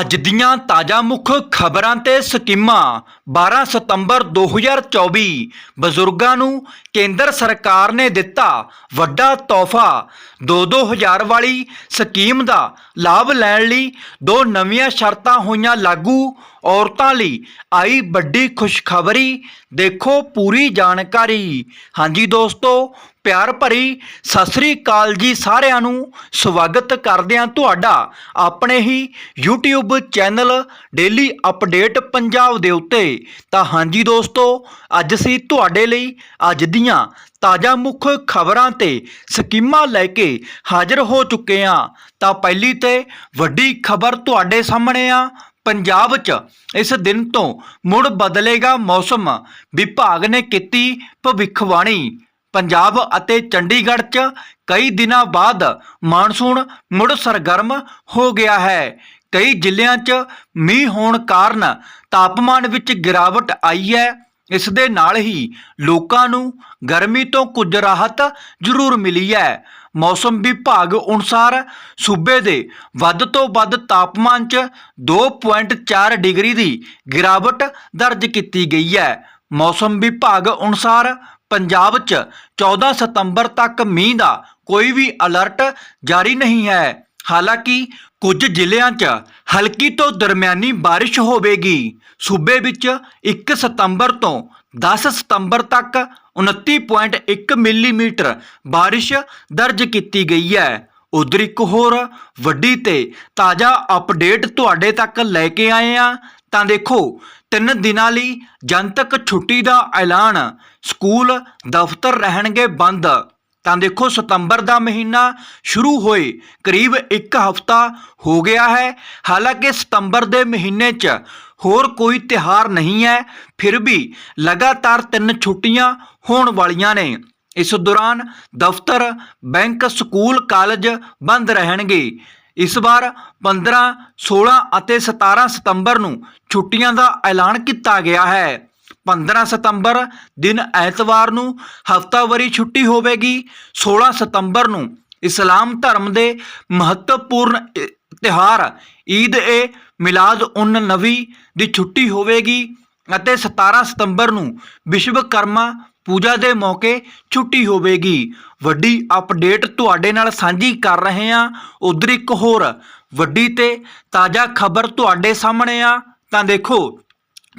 ਅੱਜ ਦੀਆਂ ਤਾਜ਼ਾ ਮੁੱਖ ਖਬਰਾਂ ਤੇ ਸਕੀਮਾਂ। 12 ਸਤੰਬਰ 2024 ਬਜ਼ੁਰਗਾਂ ਨੂੰ ਕੇਂਦਰ ਸਰਕਾਰ ਨੇ ਦਿੱਤਾ ਵੱਡਾ ਤੋਹਫਾ। 2-2000 ਵਾਲੀ ਸਕੀਮ ਦਾ ਲਾਭ ਲੈਣ ਲਈ ਦੋ ਨਵੀਆਂ ਸ਼ਰਤਾਂ ਹੋਈਆਂ ਲਾਗੂ। ਔਰਤਾਂ ਲਈ ਆਈ ਵੱਡੀ ਖੁਸ਼ਖਬਰੀ। ਦੇਖੋ ਪੂਰੀ ਜਾਣਕਾਰੀ। ਹਾਂਜੀ ਦੋਸਤੋ ਪਿਆਰ ਭਰੀ ਸਤਿ ਸ੍ਰੀ ਅਕਾਲ ਜੀ ਸਾਰਿਆਂ ਨੂੰ। ਸਵਾਗਤ ਕਰਦੇ ਹਾਂ ਤੁਹਾਡਾ ਆਪਣੇ ਹੀ YouTube channel daily update Punjab ਦੇ ਉੱਤੇ। ਤਾਂ ਹਾਂਜੀ ਦੋਸਤੋ, ਅੱਜ ਅਸੀਂ ਤੁਹਾਡੇ ਲਈ ਅੱਜ ਦੀਆਂ ਤਾਜ਼ਾ ਮੁੱਖ ਖਬਰਾਂ ਤੇ ਸਕੀਮਾਂ ਲੈ ਕੇ ਹਾਜ਼ਰ ਹੋ ਚੁੱਕੇ ਹਾਂ। ਤਾਂ ਪਹਿਲੀ ਤੇ ਵੱਡੀ ਖਬਰ ਤੁਹਾਡੇ ਸਾਹਮਣੇ ਆ। ਪੰਜਾਬ 'ਚ ਇਸ ਦਿਨ ਤੋਂ ਮੁੜ ਬਦਲੇਗਾ ਮੌਸਮ। ਵਿਭਾਗ ਨੇ ਕੀਤੀ ਭਵਿੱਖਬਾਣੀ। ਪੰਜਾਬ ਅਤੇ ਚੰਡੀਗੜ੍ਹ 'ਚ ਕਈ ਦਿਨਾਂ ਬਾਅਦ ਮਾਨਸੂਨ ਮੁੜ ਸਰਗਰਮ ਹੋ ਗਿਆ ਹੈ। ਕਈ ਜ਼ਿਲ੍ਹਿਆਂ 'ਚ ਮੀਂਹ ਹੋਣ ਕਾਰਨ ਤਾਪਮਾਨ ਵਿੱਚ ਗਿਰਾਵਟ ਆਈ ਹੈ। ਇਸ ਦੇ ਨਾਲ ਹੀ ਲੋਕਾਂ ਨੂੰ ਗਰਮੀ ਤੋਂ ਕੁਝ ਰਾਹਤ ਜ਼ਰੂਰ ਮਿਲੀ ਹੈ। ਮੌਸਮ ਵਿਭਾਗ ਅਨੁਸਾਰ ਸੂਬੇ ਦੇ ਵੱਧ ਤੋਂ ਵੱਧ ਤਾਪਮਾਨ 'ਚ 2.4 ਡਿਗਰੀ ਦੀ ਗਿਰਾਵਟ ਦਰਜ ਕੀਤੀ ਗਈ ਹੈ। ਮੌਸਮ ਵਿਭਾਗ ਅਨੁਸਾਰ ਪੰਜਾਬ 'ਚ 14 ਸਤੰਬਰ ਤੱਕ ਮੀਂਹ ਦਾ ਕੋਈ ਵੀ ਅਲਰਟ ਜਾਰੀ ਨਹੀਂ ਹੈ। ਹਾਲਾਂਕਿ ਕੁਝ ਜ਼ਿਲ੍ਹਿਆਂ 'ਚ ਹਲਕੀ ਤੋਂ ਦਰਮਿਆਨੀ ਬਾਰਿਸ਼ ਹੋਵੇਗੀ। ਸੂਬੇ ਵਿੱਚ 1 ਸਤੰਬਰ ਤੋਂ 10 ਸਤੰਬਰ ਤੱਕ 29.1 ਮਿਲੀਮੀਟਰ ਬਾਰਿਸ਼ ਦਰਜ ਕੀਤੀ ਗਈ ਹੈ। ਉਧਰ ਇੱਕ ਹੋਰ ਵੱਡੀ ਤੇ ਤਾਜ਼ਾ ਅਪਡੇਟ ਤੁਹਾਡੇ ਤੱਕ ਲੈ ਕੇ ਆਏ ਆ ਤਾਂ ਦੇਖੋ, ਤਿੰਨ ਦਿਨਾਂ ਲਈ ਜਨਤਕ ਛੁੱਟੀ ਦਾ ਐਲਾਨ, ਸਕੂਲ ਦਫ਼ਤਰ ਰਹਿਣਗੇ ਬੰਦ। ਤਾਂ ਦੇਖੋ, ਸਤੰਬਰ ਦਾ ਮਹੀਨਾ ਸ਼ੁਰੂ ਹੋਏ, ਕਰੀਬ 1 ਹਫ਼ਤਾ ਹੋ ਗਿਆ ਹੈ। ਹਾਲਾਂਕਿ ਸਤੰਬਰ ਦੇ ਮਹੀਨੇ 'ਚ ਹੋਰ ਕੋਈ ਤਿਹਾਰ ਨਹੀਂ ਹੈ, ਫਿਰ ਵੀ ਲਗਾਤਾਰ ਤਿੰਨ ਛੁੱਟੀਆਂ ਹੋਣ ਵਾਲੀਆਂ ਨੇ। ਇਸ ਦੌਰਾਨ ਦਫ਼ਤਰ, ਬੈਂਕ, ਸਕੂਲ, ਕਾਲਜ ਬੰਦ ਰਹਿਣਗੇ। ਇਸ ਵਾਰ 15 16 ਅਤੇ 17 ਸਤੰਬਰ ਨੂੰ ਛੁੱਟੀਆਂ ਦਾ ਐਲਾਨ ਕੀਤਾ ਗਿਆ ਹੈ। 15 ਸਤੰਬਰ ਦਿਨ ਐਤਵਾਰ ਨੂੰ ਹਫ਼ਤਾਵਾਰੀ ਛੁੱਟੀ ਹੋਵੇਗੀ। 16 ਸਤੰਬਰ ਨੂੰ ਇਸਲਾਮ ਧਰਮ ਦੇ ਮਹੱਤਵਪੂਰਨ ਇ- ਤਿਉਹਾਰ ਈਦ ਏ ਮਿਲਾਦ ਉਨ ਨਬੀ ਦੀ ਛੁੱਟੀ ਹੋਵੇਗੀ ਅਤੇ 17 ਸਤੰਬਰ ਨੂੰ ਵਿਸ਼ਵਕਰਮਾ ਪੂਜਾ ਦੇ ਮੌਕੇ ਛੁੱਟੀ ਹੋਵੇਗੀ। ਵੱਡੀ ਅਪਡੇਟ ਤੁਹਾਡੇ ਨਾਲ ਸਾਂਝੀ ਕਰ ਰਹੇ ਹਾਂ। ਉਧਰ ਇੱਕ ਹੋਰ, ਵੱਡੀ ਤੇ ਤਾਜ਼ਾ ਖਬਰ ਤੁਹਾਡੇ ਸਾਹਮਣੇ ਆ। ਤਾਂ ਦੇਖੋ,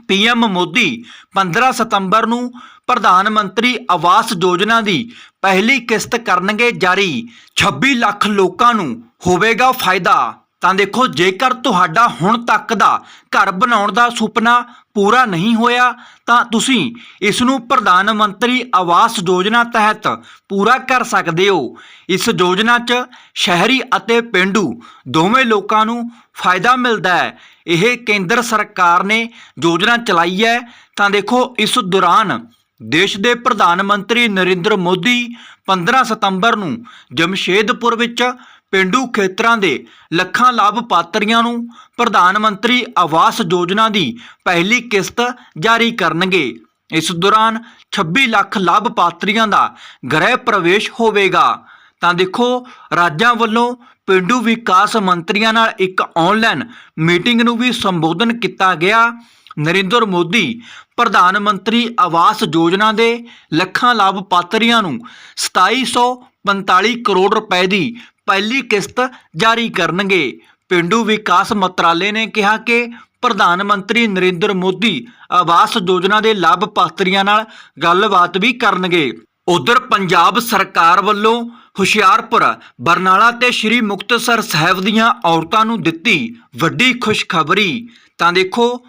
ਪੀਐਮ ਮੋਦੀ 15 ਸਤੰਬਰ ਨੂੰ ਪ੍ਰਧਾਨ ਮੰਤਰੀ ਆਵਾਸ ਯੋਜਨਾ ਦੀ ਪਹਿਲੀ ਕਿਸ਼ਤ ਕਰਨਗੇ ਜਾਰੀ। 26 ਲੱਖ ਲੋਕਾਂ ਨੂੰ ਹੋਵੇਗਾ ਫਾਇਦਾ। ਤਾਂ ਦੇਖੋ, ਜੇਕਰ ਤੁਹਾਡਾ ਹੁਣ ਤੱਕ ਦਾ ਘਰ ਬਣਾਉਣ ਦਾ ਸੁਪਨਾ ਪੂਰਾ ਨਹੀਂ ਹੋਇਆ, ਤਾਂ ਤੁਸੀਂ ਇਸ ਨੂੰ ਪ੍ਰਧਾਨ ਮੰਤਰੀ ਆਵਾਸ ਯੋਜਨਾ ਤਹਿਤ ਪੂਰਾ ਕਰ ਸਕਦੇ ਹੋ। ਇਸ ਯੋਜਨਾ 'ਚ ਸ਼ਹਿਰੀ ਅਤੇ ਪਿੰਡੂ ਦੋਵੇਂ ਲੋਕਾਂ ਨੂੰ ਫਾਇਦਾ ਮਿਲਦਾ ਹੈ। ਇਹ ਕੇਂਦਰ ਸਰਕਾਰ ਨੇ ਯੋਜਨਾ ਚਲਾਈ ਹੈ। ਤਾਂ ਦੇਖੋ, ਇਸ ਦੌਰਾਨ ਦੇਸ਼ ਦੇ ਪ੍ਰਧਾਨ ਮੰਤਰੀ ਨਰਿੰਦਰ ਮੋਦੀ 15 ਸਤੰਬਰ ਨੂੰ ਜਮਸ਼ੇਦਪੁਰ ਵਿੱਚ ਪਿੰਡੂ ਖੇਤਰਾਂ ਦੇ ਲੱਖਾਂ ਲਾਭਪਾਤਰੀਆਂ ਨੂੰ ਪ੍ਰਧਾਨ ਮੰਤਰੀ ਆਵਾਸ ਯੋਜਨਾ ਦੀ ਪਹਿਲੀ ਕਿਸ਼ਤ ਜਾਰੀ ਕਰਨਗੇ। ਇਸ ਦੌਰਾਨ 26 ਲੱਖ ਲਾਭਪਾਤਰੀਆਂ ਦਾ ਗ੍ਰਹਿ ਪ੍ਰਵੇਸ਼ ਹੋਵੇਗਾ। ਤਾਂ ਦੇਖੋ, ਰਾਜਾਂ ਵੱਲੋਂ ਪਿੰਡੂ ਵਿਕਾਸ ਮੰਤਰੀਆਂ ਨਾਲ ਇੱਕ ਆਨਲਾਈਨ ਮੀਟਿੰਗ ਨੂੰ ਵੀ ਸੰਬੋਧਨ ਕੀਤਾ ਗਿਆ। ਨਰਿੰਦਰ ਮੋਦੀ ਪ੍ਰਧਾਨ ਮੰਤਰੀ ਆਵਾਸ ਯੋਜਨਾ ਦੇ ਲੱਖਾਂ ਲਾਭਪਾਤਰੀਆਂ ਨੂੰ 2745 ਕਰੋੜ ਰੁਪਏ ਦੀ ਪਹਿਲੀ ਕਿਸ਼ਤ ਜਾਰੀ ਕਰਨਗੇ। ਪਿੰਡੂ ਵਿਕਾਸ ਮੰਤਰਾਲੇ ਨੇ ਕਿਹਾ ਕਿ ਪ੍ਰਧਾਨ ਮੰਤਰੀ ਨਰਿੰਦਰ ਮੋਦੀ ਆਵਾਸ ਯੋਜਨਾ ਦੇ ਲਾਭਪਾਤਰੀਆਂ ਨਾਲ ਗੱਲਬਾਤ ਵੀ ਕਰਨਗੇ। ਉਧਰ ਪੰਜਾਬ ਸਰਕਾਰ ਵੱਲੋਂ ਹੁਸ਼ਿਆਰਪੁਰ, ਬਰਨਾਲਾ ਤੇ ਸ਼੍ਰੀ ਮੁਕਤਸਰ ਸਾਹਿਬ ਦੀਆਂ ਔਰਤਾਂ ਨੂੰ ਦਿੱਤੀ ਵੱਡੀ ਖੁਸ਼ਖਬਰੀ। ਤਾਂ ਦੇਖੋ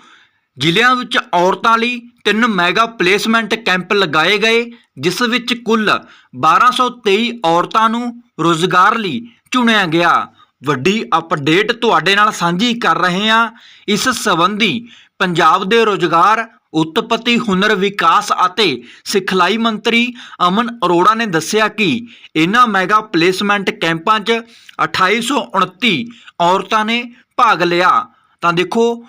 ਜ਼ਿਲ੍ਹਿਆਂ ਵਿੱਚ ਔਰਤਾਂ ਲਈ ਤਿੰਨ ਮੈਗਾ ਪਲੇਸਮੈਂਟ ਕੈਂਪ ਲਗਾਏ ਗਏ, ਜਿਸ ਵਿੱਚ ਕੁੱਲ 1223 ਔਰਤਾਂ ਨੂੰ ਰੋਜ਼ਗਾਰ ਲਈ ਚੁਣਿਆ ਗਿਆ। ਵੱਡੀ ਅਪਡੇਟ ਤੁਹਾਡੇ ਨਾਲ ਸਾਂਝੀ ਕਰ ਰਹੇ ਹਾਂ। ਇਸ ਸੰਬੰਧੀ ਪੰਜਾਬ ਦੇ ਰੋਜ਼ਗਾਰ, ਉਤਪਤੀ, ਹੁਨਰ ਵਿਕਾਸ ਅਤੇ ਸਿਖਲਾਈ ਮੰਤਰੀ ਅਮਨ ਅਰੋੜਾ ਨੇ ਦੱਸਿਆ ਕਿ ਇਹਨਾਂ ਮੈਗਾ ਪਲੇਸਮੈਂਟ ਕੈਂਪਾਂ 'ਚ 2829 ਔਰਤਾਂ ਨੇ ਭਾਗ ਲਿਆ। ਤਾਂ ਦੇਖੋ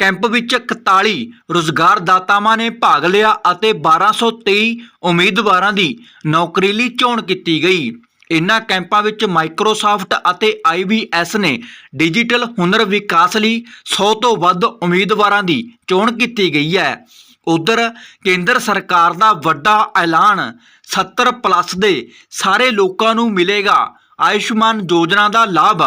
ਕੈਂਪ ਵਿੱਚ 41 ਰੁਜ਼ਗਾਰਦਾਤਾਵਾਂ ਨੇ ਭਾਗ ਲਿਆ ਅਤੇ 1223 ਉਮੀਦਵਾਰਾਂ ਦੀ ਨੌਕਰੀ ਲਈ ਚੋਣ ਕੀਤੀ ਗਈ। ਇਨ੍ਹਾਂ ਕੈਂਪਾਂ ਵਿੱਚ ਮਾਈਕਰੋਸਾਫਟ ਅਤੇ IBS ਨੇ ਡਿਜੀਟਲ ਹੁਨਰ ਵਿਕਾਸ ਲਈ 100 ਤੋਂ ਵੱਧ ਉਮੀਦਵਾਰਾਂ ਦੀ ਚੋਣ ਕੀਤੀ ਗਈ ਹੈ। ਉਧਰ ਕੇਂਦਰ ਸਰਕਾਰ ਦਾ ਵੱਡਾ ਐਲਾਨ 70 ਪਲੱਸ ਦੇ ਸਾਰੇ ਲੋਕਾਂ ਨੂੰ ਮਿਲੇਗਾ। ਆਯੁਸ਼ਮਾਨ ਯੋਜਨਾ ਦਾ ਲਾਭ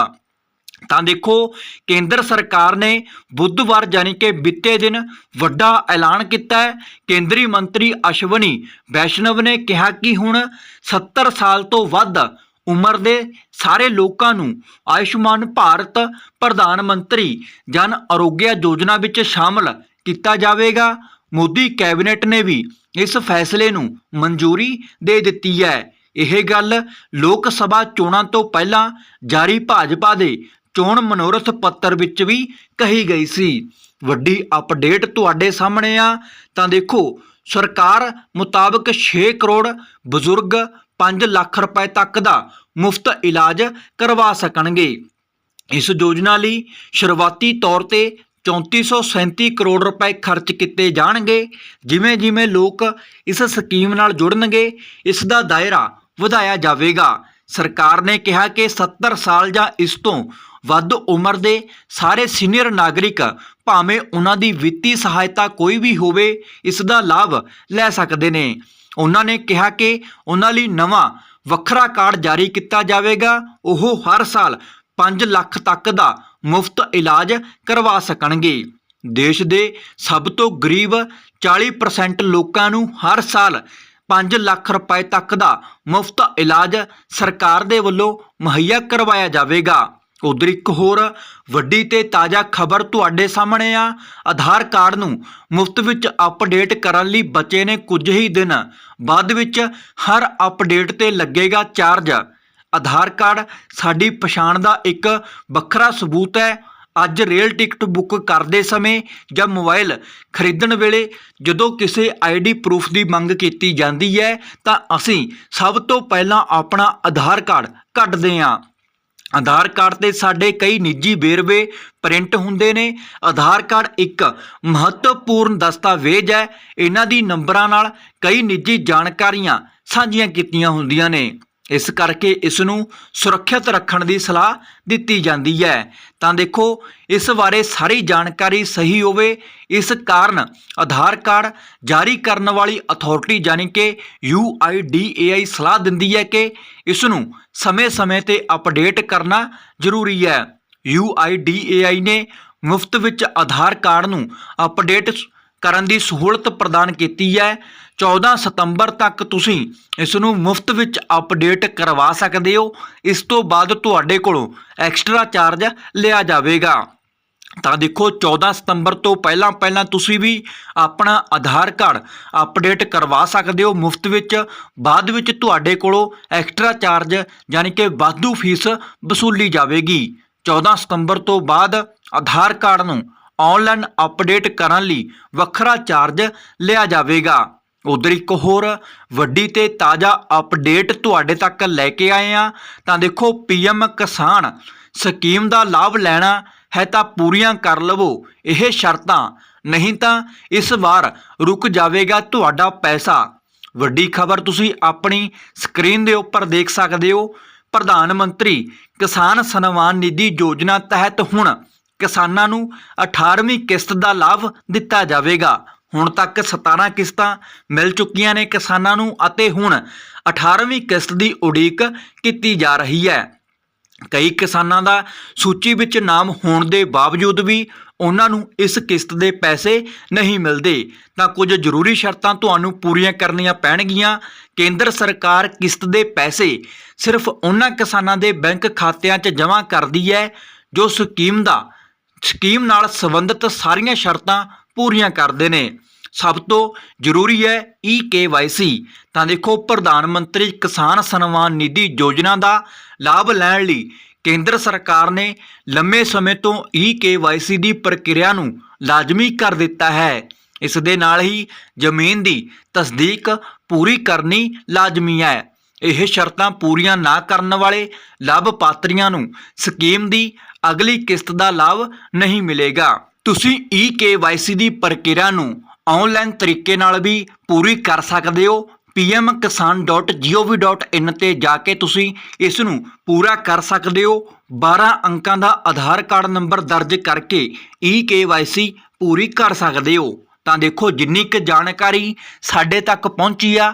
ਤਾਂ ਦੇਖੋ, ਕੇਂਦਰ ਸਰਕਾਰ ਨੇ ਬੁੱਧਵਾਰ ਯਾਨੀ ਕਿ ਬੀਤੇ ਦਿਨ ਵੱਡਾ ਐਲਾਨ ਕੀਤਾ ਹੈ। ਕੇਂਦਰੀ ਮੰਤਰੀ ਅਸ਼ਵਨੀ ਵੈਸ਼ਨਵ ਨੇ ਕਿਹਾ ਕਿ ਹੁਣ 70 ਸਾਲ ਤੋਂ ਵੱਧ ਉਮਰ ਦੇ ਸਾਰੇ ਲੋਕਾਂ ਨੂੰ ਆਯੁਸ਼ਮਾਨ ਭਾਰਤ ਪ੍ਰਧਾਨ ਮੰਤਰੀ ਜਨ ਆਰੋਗਯ ਯੋਜਨਾ ਵਿੱਚ ਸ਼ਾਮਲ ਕੀਤਾ ਜਾਵੇਗਾ। ਮੋਦੀ ਕੈਬਨਿਟ ਨੇ ਵੀ ਇਸ ਫੈਸਲੇ ਨੂੰ ਮਨਜ਼ੂਰੀ ਦੇ ਦਿੱਤੀ ਹੈ। ਇਹ ਗੱਲ ਲੋਕ ਸਭਾ ਚੋਣਾਂ ਤੋਂ ਪਹਿਲਾਂ ਜਾਰੀ ਭਾਜਪਾ ਦੇ ਚੋਣ ਮਨੋਰਥ ਪੱਤਰ ਵਿੱਚ ਵੀ ਕਹੀ ਗਈ ਸੀ। ਵੱਡੀ ਅਪਡੇਟ ਤੁਹਾਡੇ ਸਾਹਮਣੇ ਆ। ਤਾਂ ਦੇਖੋ, ਸਰਕਾਰ ਮੁਤਾਬਕ 6 ਕਰੋੜ ਬਜ਼ੁਰਗ 5 ਲੱਖ ਰੁਪਏ ਤੱਕ ਦਾ ਮੁਫਤ ਇਲਾਜ ਕਰਵਾ ਸਕਣਗੇ। ਇਸ ਯੋਜਨਾ ਲਈ ਸ਼ੁਰੂਆਤੀ ਤੌਰ ਤੇ 3437 ਕਰੋੜ ਰੁਪਏ ਖਰਚ ਕੀਤੇ ਜਾਣਗੇ। ਜਿਵੇਂ ਜਿਵੇਂ ਲੋਕ ਇਸ ਸਕੀਮ ਨਾਲ ਜੁੜਨਗੇ, ਇਸ ਦਾ ਦਾਇਰਾ ਵਧਾਇਆ ਜਾਵੇਗਾ। ਸਰਕਾਰ ਨੇ ਕਿਹਾ ਕਿ 70 ਸਾਲ ਜਾਂ ਇਸ ਤੋਂ ਵੱਧ ਉਮਰ ਦੇ ਸਾਰੇ ਸੀਨੀਅਰ ਨਾਗਰਿਕ ਭਾਵੇਂ ਉਹਨਾਂ ਦੀ ਵਿੱਤੀ ਸਹਾਇਤਾ ਕੋਈ ਵੀ ਹੋਵੇ, ਇਸ ਦਾ ਲਾਭ ਲੈ ਸਕਦੇ ਨੇ। ਉਹਨਾਂ ਨੇ ਕਿਹਾ ਕਿ ਉਹਨਾਂ ਲਈ ਨਵਾਂ ਵੱਖਰਾ ਕਾਰਡ ਜਾਰੀ ਕੀਤਾ ਜਾਵੇਗਾ। ਉਹ ਹਰ ਸਾਲ 5 ਲੱਖ ਤੱਕ ਦਾ ਮੁਫਤ ਇਲਾਜ ਕਰਵਾ ਸਕਣਗੇ। ਦੇਸ਼ ਦੇ ਸਭ ਤੋਂ ਗਰੀਬ 40% ਲੋਕਾਂ ਨੂੰ ਹਰ ਸਾਲ 5 ਲੱਖ ਰੁਪਏ ਤੱਕ ਦਾ ਮੁਫਤ ਇਲਾਜ ਸਰਕਾਰ ਦੇ ਵੱਲੋਂ ਮੁਹੱਈਆ ਕਰਵਾਇਆ ਜਾਵੇਗਾ। ਉਧਰ ਇੱਕ ਹੋਰ ਵੱਡੀ ਤੇ ਤਾਜ਼ਾ ਖਬਰ ਤੁਹਾਡੇ ਸਾਹਮਣੇ ਆ। ਆਧਾਰ ਕਾਰਡ ਨੂੰ ਮੁਫਤ ਵਿੱਚ ਅਪਡੇਟ ਕਰਨ ਲਈ ਬਚੇ ਨੇ ਕੁਝ ਹੀ ਦਿਨ ਬਾਅਦ ਵਿੱਚ ਹਰ ਅਪਡੇਟ ਤੇ ਲੱਗੇਗਾ ਚਾਰਜ। ਆਧਾਰ ਕਾਰਡ ਸਾਡੀ ਪਛਾਣ ਦਾ ਇੱਕ ਵੱਖਰਾ ਸਬੂਤ ਹੈ। ਅੱਜ ਰੇਲ ਟਿਕਟ ਬੁੱਕ ਕਰਦੇ ਸਮੇਂ ਜਾਂ ਮੋਬਾਈਲ ਖਰੀਦਣ ਵੇਲੇ ਜਦੋਂ ਕਿਸੇ ਆਈਡੀ ਪ੍ਰੂਫ ਦੀ ਮੰਗ ਕੀਤੀ ਜਾਂਦੀ ਹੈ ਤਾਂ ਅਸੀਂ ਸਭ ਤੋਂ ਪਹਿਲਾਂ ਆਪਣਾ ਆਧਾਰ ਕਾਰਡ ਕੱਢਦੇ ਹਾਂ। ਆਧਾਰ ਕਾਰਡ ਤੇ ਸਾਡੇ ਕਈ ਨਿੱਜੀ ਵੇਰਵੇ ਪ੍ਰਿੰਟ ਹੁੰਦੇ ਨੇ। ਆਧਾਰ ਕਾਰਡ ਇੱਕ ਮਹੱਤਵਪੂਰਨ ਦਸਤਾਵੇਜ਼ ਹੈ। ਇਹਨਾਂ ਦੀ ਨੰਬਰਾਂ ਨਾਲ ਕਈ ਨਿੱਜੀ ਜਾਣਕਾਰੀਆਂ ਸਾਂਝੀਆਂ ਕੀਤੀਆਂ ਹੁੰਦੀਆਂ ਨੇ। ਇਸ ਕਰਕੇ ਇਸ ਨੂੰ ਸੁਰੱਖਿਅਤ ਰੱਖਣ ਦੀ ਸਲਾਹ ਦਿੱਤੀ ਜਾਂਦੀ ਹੈ। ਤਾਂ ਦੇਖੋ, ਇਸ ਬਾਰੇ ਸਾਰੀ ਜਾਣਕਾਰੀ ਸਹੀ ਹੋਵੇ, ਇਸ ਕਾਰਨ ਆਧਾਰ ਕਾਰਡ ਜਾਰੀ ਕਰਨ ਵਾਲੀ ਅਥਾਰਟੀ ਯਾਨੀ ਕਿ UIDAI ਸਲਾਹ ਦਿੰਦੀ ਹੈ ਕਿ ਇਸ ਨੂੰ ਸਮੇਂ-ਸਮੇਂ ਤੇ ਅਪਡੇਟ ਕਰਨਾ ਜ਼ਰੂਰੀ ਹੈ। UIDAI ਨੇ ਮੁਫਤ ਵਿੱਚ ਆਧਾਰ ਕਾਰਡ ਨੂੰ ਅਪਡੇਟ ਕਰਨ ਦੀ ਸਹੂਲਤ ਪ੍ਰਦਾਨ ਕੀਤੀ ਹੈ। 14 ਸਤੰਬਰ ਤੱਕ ਤੁਸੀਂ ਇਸ ਨੂੰ ਮੁਫਤ ਵਿੱਚ ਅਪਡੇਟ ਕਰਵਾ ਸਕਦੇ ਹੋ। ਇਸ ਤੋਂ ਬਾਅਦ ਤੁਹਾਡੇ ਕੋਲੋਂ ਐਕਸਟਰਾ ਚਾਰਜ ਲਿਆ ਜਾਵੇਗਾ। ਤਾਂ ਦੇਖੋ 14 ਸਤੰਬਰ ਤੋਂ ਪਹਿਲਾਂ ਪਹਿਲਾਂ ਤੁਸੀਂ ਵੀ ਆਪਣਾ ਆਧਾਰ ਕਾਰਡ ਅਪਡੇਟ ਕਰਵਾ ਸਕਦੇ ਹੋ ਮੁਫਤ ਵਿੱਚ। ਬਾਅਦ ਵਿੱਚ ਤੁਹਾਡੇ ਕੋਲੋਂ ਐਕਸਟਰਾ ਚਾਰਜ ਯਾਨੀ ਕਿ ਵਾਧੂ ਫੀਸ ਵਸੂਲੀ ਜਾਵੇਗੀ। 14 ਸਤੰਬਰ ਤੋਂ ਬਾਅਦ ਆਧਾਰ ਕਾਰਡ ਨੂੰ ਆਨਲਾਈਨ ਅਪਡੇਟ ਕਰਨ ਲਈ ਵੱਖਰਾ ਚਾਰਜ ਲਿਆ ਜਾਵੇਗਾ। ਉਧਰ ਇੱਕ ਹੋਰ ਵੱਡੀ ਤੇ ਤਾਜ਼ਾ ਅਪਡੇਟ ਤੁਹਾਡੇ ਤੱਕ ਲੈ ਕੇ ਆਏ ਆ ਤਾਂ ਦੇਖੋ, ਪੀਐਮ ਕਿਸਾਨ ਸਕੀਮ ਦਾ ਲਾਭ ਲੈਣਾ ਹੈ ਤਾਂ ਪੂਰੀਆਂ ਕਰ ਲਵੋ। ਇਹ ਸ਼ਰਤਾਂ ਨਹੀਂ ਤਾਂ ਇਸ ਵਾਰ ਰੁਕ ਜਾਵੇਗਾ ਤੁਹਾਡਾ ਪੈਸਾ। ਵੱਡੀ ਖਬਰ ਤੁਸੀਂ ਆਪਣੀ ਸਕਰੀਨ ਦੇ ਉੱਪਰ ਦੇਖ ਸਕਦੇ ਹੋ। ਪ੍ਰਧਾਨ ਮੰਤਰੀ ਕਿਸਾਨ ਸਨਮਾਨ ਨਿਧੀ ਯੋਜਨਾ ਤਹਿਤ ਹੁਣ ਕਿਸਾਨਾਂ ਨੂੰ 18ਵੀਂ ਕਿਸ਼ਤ ਦਾ ਲਾਭ ਦਿੱਤਾ ਜਾਵੇਗਾ। ਹੁਣ ਤੱਕ 17 ਕਿਸ਼ਤਾਂ ਮਿਲ ਚੁੱਕੀਆਂ ਨੇ ਕਿਸਾਨਾਂ ਨੂੰ ਅਤੇ ਹੁਣ 18ਵੀਂ ਕਿਸ਼ਤ ਦੀ ਉਡੀਕ ਕੀਤੀ ਜਾ ਰਹੀ ਹੈ। ਕਈ ਕਿਸਾਨਾਂ ਦਾ ਸੂਚੀ ਵਿੱਚ ਨਾਮ ਹੋਣ ਦੇ ਬਾਵਜੂਦ ਵੀ ਉਹਨਾਂ ਨੂੰ ਇਸ ਕਿਸ਼ਤ ਦੇ ਪੈਸੇ ਨਹੀਂ ਮਿਲਦੇ। ਤਾਂ ਕੁਝ ਜ਼ਰੂਰੀ ਸ਼ਰਤਾਂ ਤੁਹਾਨੂੰ ਪੂਰੀਆਂ ਕਰਨੀਆਂ ਪੈਣਗੀਆਂ। ਕੇਂਦਰ ਸਰਕਾਰ ਕਿਸ਼ਤ ਦੇ ਪੈਸੇ ਸਿਰਫ ਉਹਨਾਂ ਕਿਸਾਨਾਂ ਦੇ ਬੈਂਕ ਖਾਤਿਆਂ 'ਚ ਜਮ੍ਹਾਂ ਕਰਦੀ ਹੈ ਜੋ ਸਕੀਮ ਦਾ ਸਕੀਮ ਨਾਲ ਸੰਬੰਧਿਤ ਸਾਰੀਆਂ ਸ਼ਰਤਾਂ ਪੂਰੀਆਂ ਕਰਦੇ ਨੇ। ਸਭ ਤੋਂ ਜ਼ਰੂਰੀ ਹੈ ਈ EKYC ਤਾਂ ਦੇਖੋ, ਪ੍ਰਧਾਨ ਮੰਤਰੀ ਕਿਸਾਨ ਸਨਮਾਨ ਨਿਧੀ ਯੋਜਨਾ ਦਾ ਲਾਭ ਲੈਣ ਲਈ ਕੇਂਦਰ ਸਰਕਾਰ ਨੇ ਲੰਮੇ ਸਮੇਂ ਤੋਂ ਈ EKYC ਦੀ ਪ੍ਰਕਿਰਿਆ ਨੂੰ ਲਾਜ਼ਮੀ ਕਰ ਦਿੱਤਾ ਹੈ। ਇਸ ਦੇ ਨਾਲ ਹੀ ਜ਼ਮੀਨ ਦੀ ਤਸਦੀਕ ਪੂਰੀ ਕਰਨੀ ਲਾਜ਼ਮੀ ਹੈ। ਇਹ ਸ਼ਰਤਾਂ ਪੂਰੀਆਂ ਨਾ ਕਰਨ ਵਾਲੇ ਲਾਭਪਾਤਰੀਆਂ ਨੂੰ ਸਕੀਮ ਦੀ ਅਗਲੀ ਕਿਸ਼ਤ ਦਾ ਲਾਭ ਨਹੀਂ ਮਿਲੇਗਾ। ਤੁਸੀਂ ਈ EKYC ਦੀ ਪ੍ਰਕਿਰਿਆ ਨੂੰ ਆਨਲਾਈਨ ਤਰੀਕੇ ਨਾਲ ਵੀ ਪੂਰੀ ਕਰ ਸਕਦੇ ਹੋ। Pmkisan.gov.in ਤੇ ਜਾ ਕੇ ਤੁਸੀਂ ਇਸ ਨੂੰ ਪੂਰਾ ਕਰ ਸਕਦੇ ਹੋ। 12 ਅੰਕਾਂ ਦਾ ਆਧਾਰ ਕਾਰਡ ਨੰਬਰ ਦਰਜ ਕਰਕੇ ਈ ਪੂਰੀ ਕਰ ਸਕਦੇ ਹੋ। ਤਾਂ ਦੇਖੋ ਜਿੰਨੀ ਕੁ ਜਾਣਕਾਰੀ ਸਾਡੇ ਤੱਕ ਪਹੁੰਚੀ ਆ